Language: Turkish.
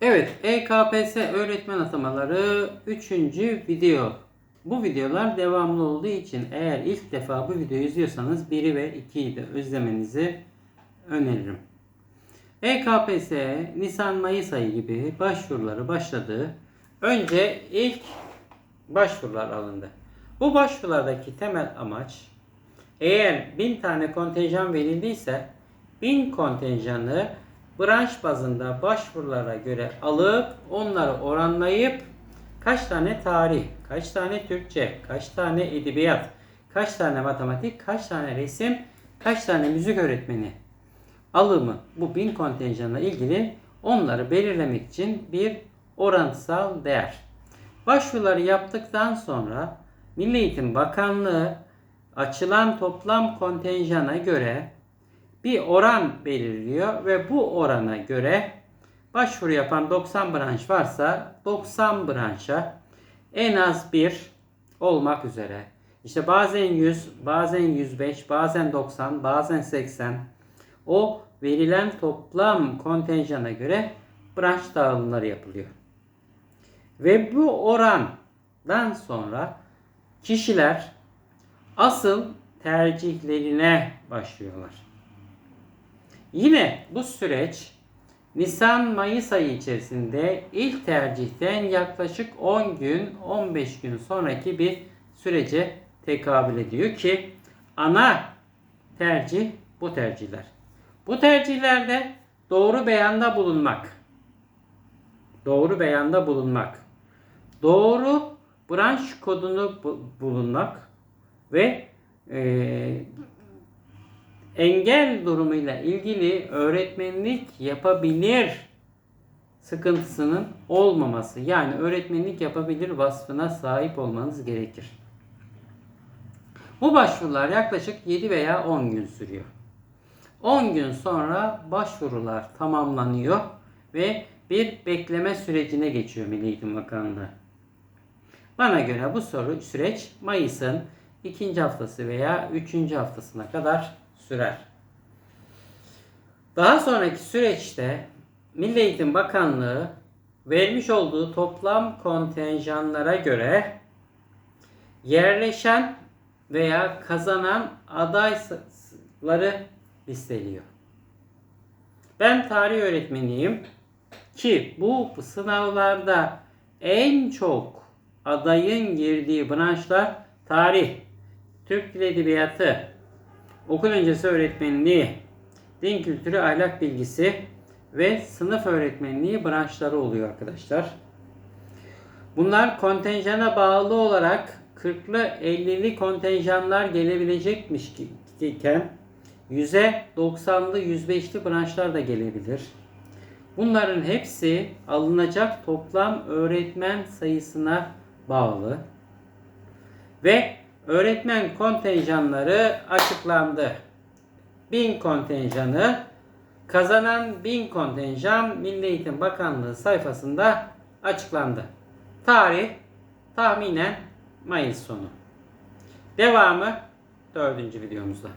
Evet, EKPS öğretmen atamaları 3. video. Bu videolar devamlı olduğu için eğer ilk defa bu videoyu izliyorsanız 1'i ve 2'yi de özlemenizi öneririm. EKPS Nisan-Mayıs ayı gibi başvuruları başladı. Önce ilk başvurular alındı. Bu başvurulardaki temel amaç eğer 1000 tane kontenjan verildiyse 1000 kontenjanı branş bazında başvurulara göre alıp onları oranlayıp kaç tane tarih, kaç tane Türkçe, kaç tane edebiyat, kaç tane matematik, kaç tane resim, kaç tane müzik öğretmeni alımı bu 1000 kontenjanla ilgili onları belirlemek için bir orantısal değer. Başvuruları yaptıktan sonra Milli Eğitim Bakanlığı açılan toplam kontenjana göre bir oran belirliyor ve bu orana göre başvuru yapan 90 branş varsa 90 branşa en az bir olmak üzere. İşte bazen 100, bazen 105, bazen 90, bazen 80 o verilen toplam kontenjana göre branş dağılımları yapılıyor. Ve bu orandan sonra kişiler asıl tercihlerine başlıyorlar. Yine bu süreç Nisan-Mayıs ayı içerisinde ilk tercihten yaklaşık 10 gün 15 gün sonraki bir sürece tekabül ediyor ki ana tercih bu tercihler. Bu tercihlerde doğru beyanda bulunmak. Doğru beyanda bulunmak. Doğru branş kodunu bu- bulunmak ve e, engel durumuyla ilgili öğretmenlik yapabilir sıkıntısının olmaması. Yani öğretmenlik yapabilir vasfına sahip olmanız gerekir. Bu başvurular yaklaşık 7 veya 10 gün sürüyor. 10 gün sonra başvurular tamamlanıyor ve bir bekleme sürecine geçiyor Milli Eğitim Bakanlığı. Bana göre bu soru süreç Mayıs'ın ikinci haftası veya üçüncü haftasına kadar sürer. Daha sonraki süreçte Milli Eğitim Bakanlığı vermiş olduğu toplam kontenjanlara göre yerleşen veya kazanan adayları listeliyor. Ben tarih öğretmeniyim ki bu sınavlarda en çok adayın girdiği branşlar tarih, Türk Dili Edebiyatı, okul öncesi öğretmenliği, din kültürü, ahlak bilgisi ve sınıf öğretmenliği branşları oluyor arkadaşlar. Bunlar kontenjana bağlı olarak 40'lı 50'li kontenjanlar gelebilecekmiş iken 100'e 90'lı 105'li branşlar da gelebilir. Bunların hepsi alınacak toplam öğretmen sayısına bağlı. Ve öğretmen kontenjanları açıklandı. 1000 kontenjanı kazanan 1000 kontenjan Milli Eğitim Bakanlığı sayfasında açıklandı. Tarih tahminen Mayıs sonu. Devamı dördüncü videomuzda.